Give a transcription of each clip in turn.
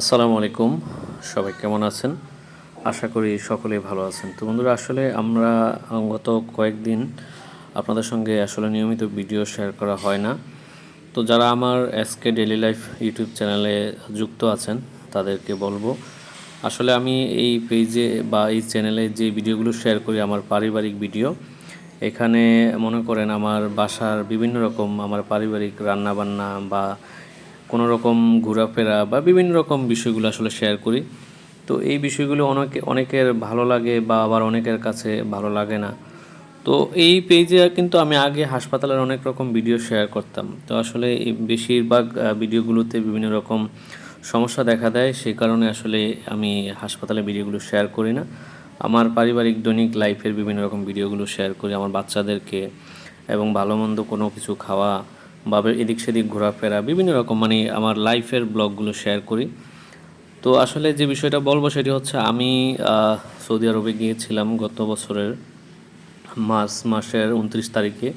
আসসালামু আলাইকুম। সবাই কেমন আছেন? আশা করি সকলেই ভালো আছেন। তো বন্ধুরা, আসলে আমরা গত কয়েকদিন আপনাদের সঙ্গে আসলে নিয়মিত ভিডিও শেয়ার করা হয় না। তো যারা আমার এসকে ডেলি লাইফ ইউটিউব চ্যানেলে যুক্ত আছেন, তাদেরকে বলব, আসলে আমি এই পেজে বা এই চ্যানেলে যে ভিডিওগুলো শেয়ার করি, আমার পারিবারিক ভিডিও, এখানে মনে করেন আমার বাসার বিভিন্ন রকম আমার পারিবারিক রান্নাবান্না বা কোনো রকম ঘোরাফেরা বা বিভিন্ন রকম বিষয়গুলো আসলে শেয়ার করি। তো এই বিষয়গুলো অনেকে, অনেকের ভালো লাগে বা আবার অনেকের কাছে ভালো লাগে না। তো এই পেজে কিন্তু আমি আগে হাসপাতালের অনেক রকম ভিডিও শেয়ার করতাম। তো আসলে বেশিরভাগ ভিডিওগুলোতে বিভিন্ন রকম সমস্যা দেখা দেয়। সেই কারণে আসলে আমি হাসপাতালে ভিডিওগুলো শেয়ার করি না। আমার পারিবারিক দৈনিক লাইফের বিভিন্ন রকম ভিডিওগুলো শেয়ার করি। আমার বাচ্চাদেরকে এবং ভালো মন্দ কোনো কিছু খাওয়া বা এদিক সেদিক ঘোরাফেরা, বিভিন্ন রকম মানে আমার লাইফের ব্লগগুলো শেয়ার করি। তো আসলে যে বিষয়টা বলব সেটি হচ্ছে আমি সৌদি আরবে গিয়েছিলাম গত বছরের মার্চ মাসের উনত্রিশ তারিখে।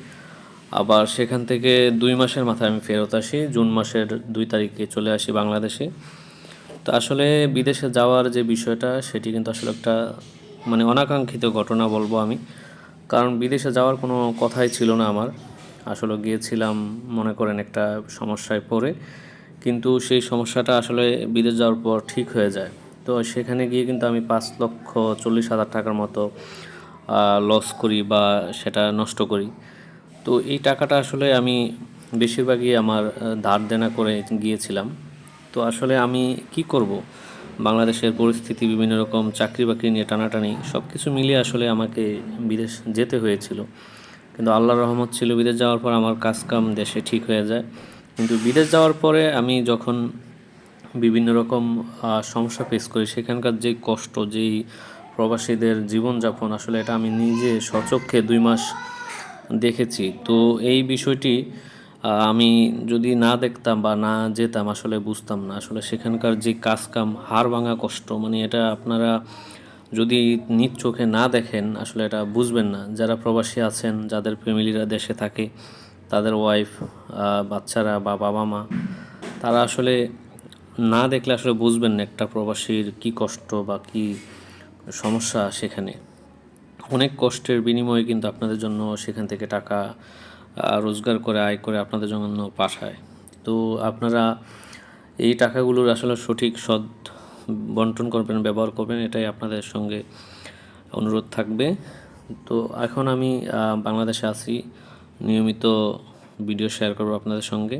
আবার সেখান থেকে দুই মাসের মাথায় আমি ফেরত আসি, জুন মাসের দুই তারিখে চলে আসি বাংলাদেশে। তো আসলে বিদেশে যাওয়ার যে বিষয়টা, সেটি কিন্তু আসলে একটা মানে অনাকাঙ্ক্ষিত ঘটনা বলব আমি। কারণ বিদেশে যাওয়ার কোনো কথাই ছিল না আমার। আসলে গিয়েছিলাম, মনে করেন একটা সমস্যায় পড়ে। কিন্তু সেই সমস্যাটা আসলে বিদেশ যাওয়ার পর ঠিক হয়ে যায়। তো সেখানে গিয়ে কিন্তু আমি পাঁচ লক্ষ চল্লিশ হাজার টাকার মতো লস করি বা সেটা নষ্ট করি। তো এই টাকাটা আসলে আমি বেশিরভাগই আমার ধার দেনা করে গিয়েছিলাম। তো আসলে আমি কি করব? বাংলাদেশের পরিস্থিতি, বিভিন্ন রকম চাকরি বাকরি নিয়ে টানাটানি সব কিছু মিলিয়ে আসলে আমাকে বিদেশ যেতে হয়েছিল। কিন্তু আল্লাহর রহমত ছিল বিদেশ যাওয়ার পর আমার কাজ কাম দেশে ঠিক হয়ে যায়। কিন্তু বিদেশ যাওয়ার পরে আমি যখন বিভিন্ন রকম সমস্যা ফেস করি, সেখানকার যে কষ্ট, যেই প্রবাসীদের জীবনযাপন, আসলে এটা আমি নিজে সচক্ষে দুই মাস দেখেছি। তো এই বিষয়টি আমি যদি না দেখতাম বা না যেতাম, আসলে বুঝতাম না। আসলে সেখানকার যে কাজ কাম হাড় ভাঙা কষ্ট মানে এটা আপনারা যদি নিজ চোখে না দেখেন, আসলে এটা বুঝবেন না। যারা প্রবাসী আছেন, যাদের ফ্যামিলিরা দেশে থাকে, তাদের ওয়াইফ বাচ্চারা বা বাবা মা, তারা আসলে না দেখলে আসলে বুঝবেন না একটা প্রবাসীর কি কষ্ট বা কি সমস্যা সেখানে। অনেক কষ্টের বিনিময়ে কিন্তু আপনাদের জন্য সেখান থেকে টাকা রোজগার করে, আয় করে আপনাদের জন্য পাঠায়। তো আপনারা এই টাকাগুলোর আসলে সঠিক সৎ বন্টন করবেন, ব্যবহার করবেন, এটাই আপনাদের সঙ্গে অনুরোধ থাকবে। তো এখন আমি বাংলাদেশে আছি। নিয়মিত ভিডিও শেয়ার করব আপনাদের সঙ্গে।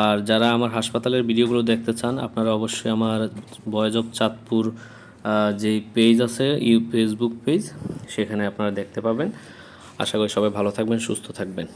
আর যারা আমার হাসপাতালের ভিডিওগুলো দেখতে চান, আপনারা অবশ্যই আমার বয়েজ অফ চাঁদপুর যেই পেজ আছে, ইউ ফেসবুক পেজ সেখানে আপনারা দেখতে পাবেন। আশা করি সবাই ভালো থাকবেন, সুস্থ থাকবেন।